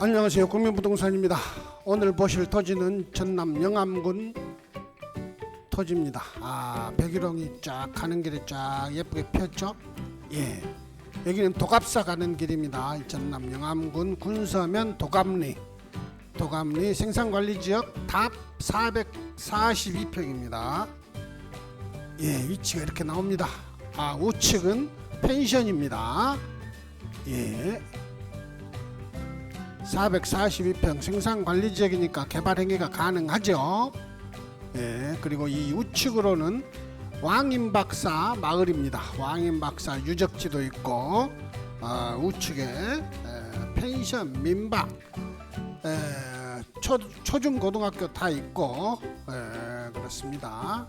안녕하세요. 국민부동산입니다. 오늘 보실 토지는 전남 영암군 토지입니다. 아, 백일홍이 쫙 가는 길에 쫙 예쁘게 폈죠? 예. 여기는 도갑사 가는 길입니다. 이 전남 영암군 군서면 도감리. 도감리 생산관리지역 답 442평입니다. 예, 위치가 이렇게 나옵니다. 아, 우측은 펜션입니다. 예. 442평 생산관리 지역이니까 개발 행위가 가능하죠. 예, 그리고 이 우측으로는 왕인박사 마을입니다. 왕인박사 유적지도 있고 아, 우측에 에, 펜션, 민박, 에, 초, 초중 고등학교 다 있고 에, 그렇습니다.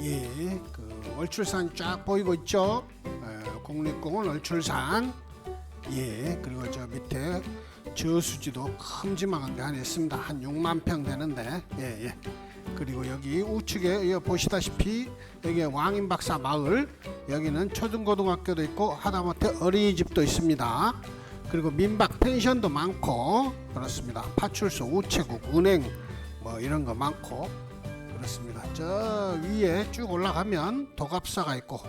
예, 그 얼출산 쫙 보이고 있죠. 에, 국립공원 얼출산. 예, 그리고 저 밑에 저수지도 큼지막한 게 하나 있습니다. 한 6만 평 되는데, 예, 예. 그리고 여기 우측에 여기 보시다시피 여기 왕인박사 마을, 여기는 초등고등학교도 있고 하다못해 어린이집도 있습니다. 그리고 민박 펜션도 많고 그렇습니다. 파출소, 우체국, 은행 뭐 이런 거 많고 그렇습니다. 저 위에 쭉 올라가면 도갑사가 있고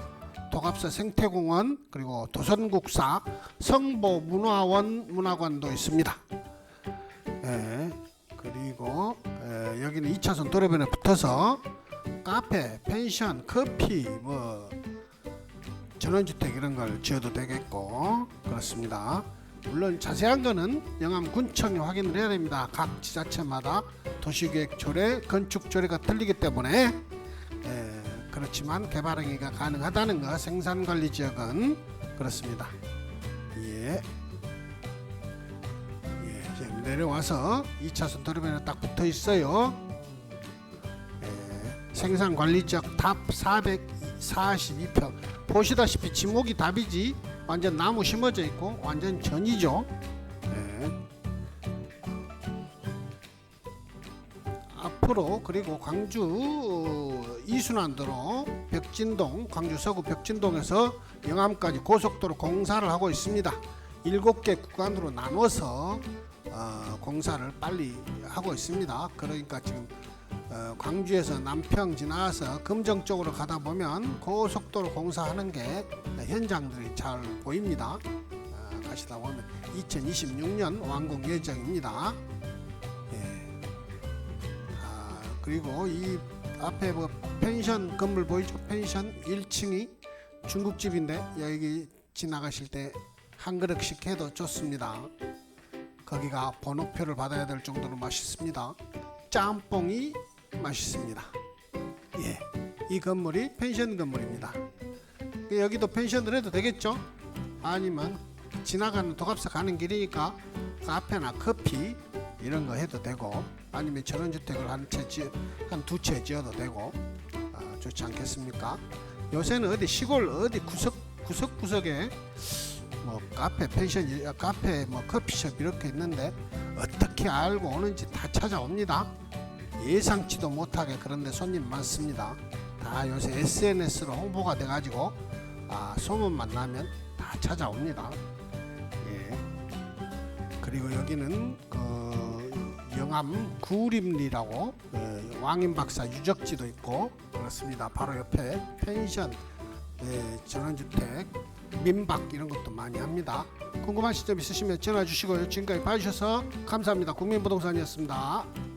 도갑사 생태공원 그리고 도선국사 성보 문화원 문화관도 있습니다. 예, 그리고 예, 여기는 2차선 도로변에 붙어서 카페, 펜션, 커피 뭐 전원주택 이런 걸 지어도 되겠고 그렇습니다. 물론 자세한 거는 영암군청이 확인을 해야 됩니다. 각 지자체마다 도시계획 조례, 건축 조례가 틀리기 때문에 예, 그렇지만 개발 행위가 가능하다는 거 생산관리 지역은 그렇습니다. 예. 예, 내려와서 2차선 도로변에 딱 붙어 있어요. 예, 생산관리 지역 답 442평. 보시다시피 지목이 답이지 완전 나무 심어져 있고 완전 전이죠. 앞으로 그리고 광주 이순환도로 벽진동 광주 서구 벽진동에서 영암까지 고속도로 공사를 하고 있습니다. 일곱 개 구간으로 나눠서 어, 공사를 빨리 하고 있습니다. 그러니까 지금 어, 광주에서 남평 지나서 금정 쪽으로 가다 보면 고속도로 공사하는 게 현장들이 잘 보입니다. 어, 가시다 보면 2026년 완공 예정입니다. 그리고 이 앞에 뭐 펜션 건물 보이죠? 펜션 1층이 중국집인데 여기 지나가실 때 한 그릇씩 해도 좋습니다. 거기가 번호표를 받아야 될 정도로 맛있습니다. 짬뽕이 맛있습니다. 예, 이 건물이 펜션 건물입니다. 그 여기도 펜션을 해도 되겠죠? 아니면 지나가는 도갑사 가는 길이니까 카페나 커피 이런 거 해도 되고 아니면 전원주택을 한채한두 채 지어도 되고 아, 좋지 않겠습니까? 요새는 어디 시골 어디 구석 구석 구석에 뭐 카페 펜션 카페 뭐 커피숍 이렇게 있는데 어떻게 알고 오는지 다 찾아옵니다. 예상치도 못하게 그런데 손님 많습니다. 다 요새 SNS로 홍보가 돼가지고 아, 소문만 나면 다 찾아옵니다. 예. 그리고 여기는 그 영암 구림리라고 예, 왕인 박사 유적지도 있고 그렇습니다. 바로 옆에 펜션, 예, 전원주택, 민박 이런 것도 많이 합니다. 궁금하신 점 있으시면 전화 주시고요. 지금까지 봐주셔서 감사합니다. 국민부동산이었습니다.